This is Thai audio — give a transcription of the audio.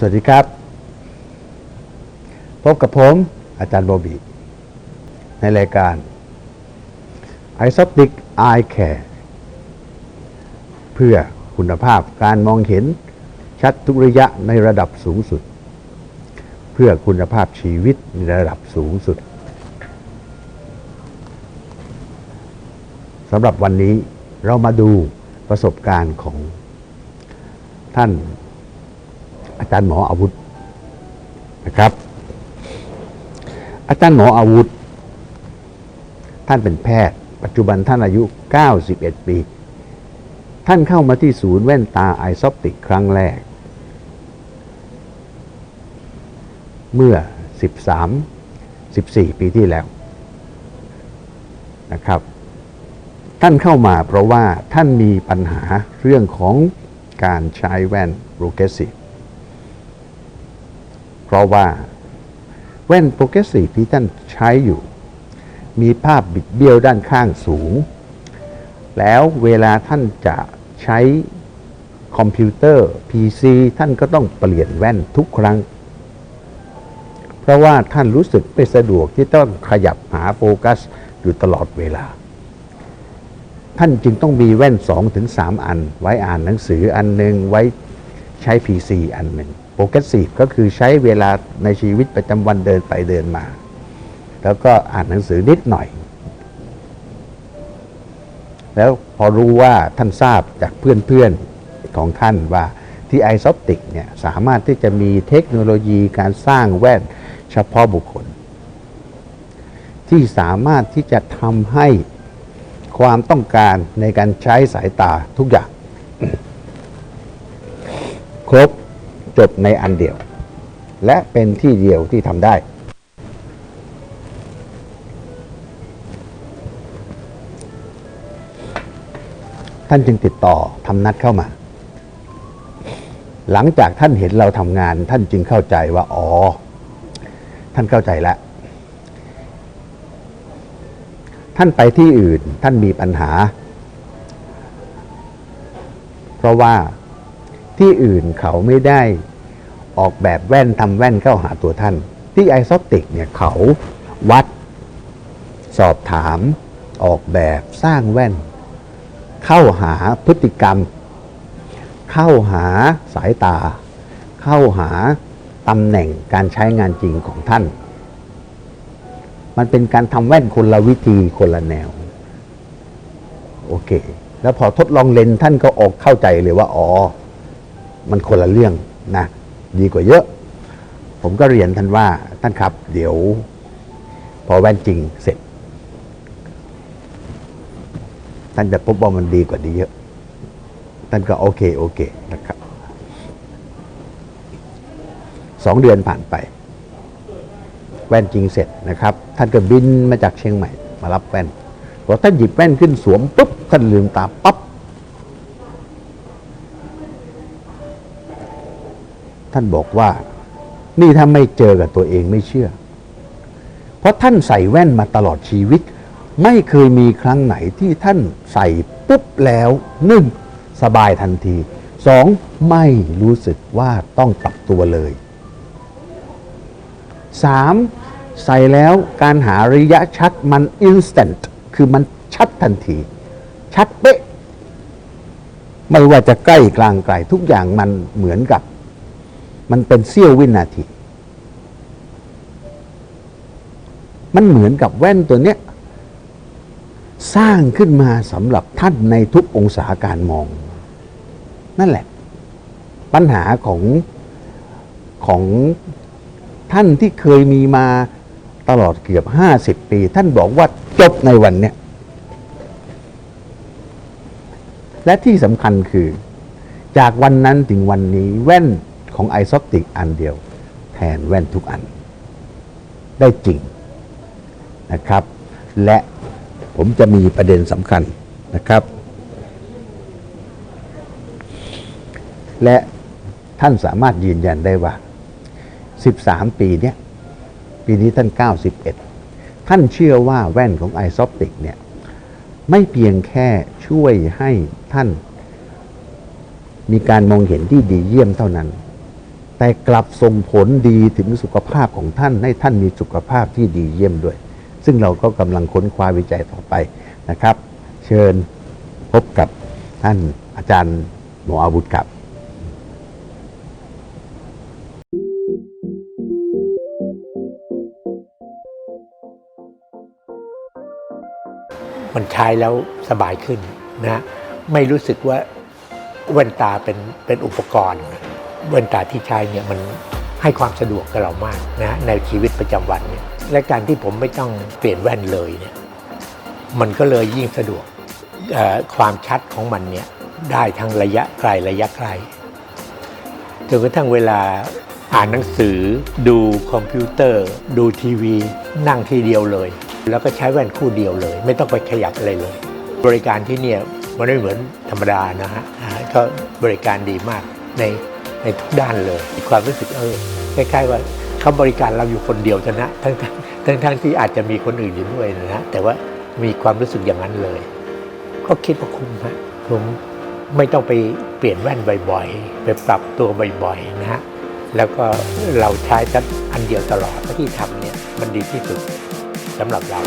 สวัสดีครับ พบกับผมอาจารย์โบบีในรายการ i s o p t i c Eye Care เพื่อคุณภาพการมองเห็นชัดทุกระยะในระดับสูงสุด เพื่อคุณภาพชีวิตในระดับสูงสุดสำหรับวันนี้เรามาดูประสบการณ์ของท่าน อาจารย์หมออาวุธนะครับ อาจารย์หมออาวุธ ท่านเป็นแพทย์ ปัจจุบันท่านอายุ 91 ปี ท่านเข้ามาที่ศูนย์แว่นตาไอซอปติกครั้งแรก เมื่อ 13 14 ปีที่แล้วนะครับท่านเข้ามาเพราะว่าท่านมีปัญหาเรื่องของการใช้แว่นโปรเกสซีฟ เพราะว่าแว่นโปรเกรสซีฟที่ท่านใช้อยู่ มีภาพบิดเบี้ยวด้านข้างสูง แล้วเวลาท่านจะใช้คอมพิวเตอร์ PC ท่านก็ต้องเปลี่ยนแว่นทุกครั้ง เพราะว่าท่านรู้สึกไม่สะดวกที่ต้องขยับหาโฟกัสอยู่ตลอดเวลา ท่านจึงต้องมีแว่น2-3อัน ไว้อ่านหนังสืออันหนึ่งไว้ใช้ PC อันหนึ่ง ปรแกรสซีฟก็คือใช้เวลาในชีวิตประจำวันเดินไปเดินมา แล้วก็อ่านหนังสือนิดหน่อย แล้วพอรู้ว่าท่านทราบจากเพื่อนๆของท่านว่าที่ไอซอปติกเนี่ยสามารถที่จะมีเทคโนโลยีการสร้างแว่นเฉพาะบุคคล ที่สามารถที่จะทำให้ความต้องการในการใช้สายตาทุกอย่าง ครบ จบในอันเดียว และเป็นที่เดียวที่ทำได้ ท่านจึงติดต่อทำนัดเข้ามา หลังจากท่านเห็นเราทำงาน ท่านจึงเข้าใจว่า อ๋อ ท่านเข้าใจแล้วท่านไปที่อื่นท่านมีปัญหา เพราะว่า ที่อื่นเขาไม่ได้ออกแบบแว่นทำแว่นเข้าหาตัวท่าน ที่ไอซอติกเนี่ยเขาวัด สอบถาม ออกแบบสร้างแว่น เข้าหาพฤติกรรม เข้าหาสายตา เข้าหาตำแหน่งการใช้งานจริงของท่าน มันเป็นการทำแว่นคนละวิธีคนละแนว โอเค แล้วพอทดลองเลนท่านก็ออกเข้าใจเลยว่า อ๋อ มันคนละเรื่องนะดีกว่าเยอะ ผมก็เรียนท่านว่าท่านครับ เดี๋ยว พอแว่นจริงเสร็จ ท่านจะพบว่ามันดีกว่านี้เยอะ ท่านก็โอเคโอเคนะครับสองเดือนผ่านไป แว่นจริงเสร็จนะครับ ท่านก็บินมาจากเชียงใหม่ มารับแว่นพอท่านหยิบแว่นขึ้นสวมปุ๊บท่านลืมตาปั๊บ ท่านบอกว่า นี่ถ้าไม่เจอกับตัวเองไม่เชื่อ เพราะท่านใส่แว่นมาตลอดชีวิต ไม่เคยมีครั้งไหนที่ท่านใส่ปุ๊บแล้วหนึ่งสบายทันทีสองไม่รู้สึกว่าต้องปรับตัวเลยสามใส่แล้วการหาระยะชัดมัน instant คือมันชัดทันที ชัดเป๊ะ ไม่ว่าจะใกล้กลางไกลทุกอย่างมันเหมือนกับ มันเป็นเสี้ยววินาที มันเหมือนกับแว่นตัวเนี้ย สร้างขึ้นมาสำหรับท่านในทุกองศาการมอง นั่นแหละ ปัญหาของของท่านที่เคยมีมาตลอดเกือบห้าสิบปี ท่านบอกว่าจบในวันเนี้ยและที่สำคัญคือ จากวันนั้นถึงวันนี้แว่น ของไอซอปติกอันเดียว แทนแว่นทุกอัน ได้จริงนะครับ และผมจะมีประเด็นสำคัญนะครับ และท่านสามารถยืนยันได้ว่า 13 ปีเนี้ยปีนี้ท่าน 91 ท่านเชื่อว่าแว่นของไอซอปติกเนี่ยไม่เพียงแค่ช่วยให้ท่านมีการมองเห็นที่ดีเยี่ยมเท่านั้น แต่กลับส่งผลดีถึงสุขภาพของท่านให้ท่านมีสุขภาพที่ดีเยี่ยมด้วย ซึ่งเราก็กำลังค้นคว้าวิจัยต่อไปนะครับ เชิญพบกับท่านอาจารย์หมออาวุธครับมันใช้แล้วสบายขึ้นนะไม่รู้สึกว่าแว่นตาเป็นเป็นอุปกรณ์ แว่นตาที่ใช้เนี่ยมันให้ความสะดวกกับเรามากนะในชีวิตประจำวันเนี่ยและการที่ผมไม่ต้องเปลี่ยนแว่นเลยเนี่ยมันก็เลยยิ่งสะดวกความชัดของมันเนี่ยได้ทั้งระยะไกลระยะไกลจนกระทั่งเวลาอ่านหนังสือ ดูคอมพิวเตอร์ ดูทีวี นั่งทีเดียวเลย แล้วก็ใช้แว่นคู่เดียวเลย ไม่ต้องไปขยับอะไรเลย บริการที่เนี่ยมันไม่เหมือนธรรมดานะฮะก็บริการดีมากใน ในทุกด้านเลยมีความรู้สึกเออคล้ายๆว่าเขาบริการเราอยู่คนเดียวเท่านะทั้งทั้งทั้งที่อาจจะมีคนอื่นอยู่ด้วยนะฮะแต่ว่ามีความรู้สึกอย่างนั้นเลย ก็คิดว่าคุ้มฮะผมไม่ต้องไปเปลี่ยนแว่นบ่อยๆ ไปปรับตัวบ่อยๆนะฮะแล้วก็เราใช้สักอันเดียวตลอดที่ทำเนี่ยมันดีที่สุดสำหรับเรา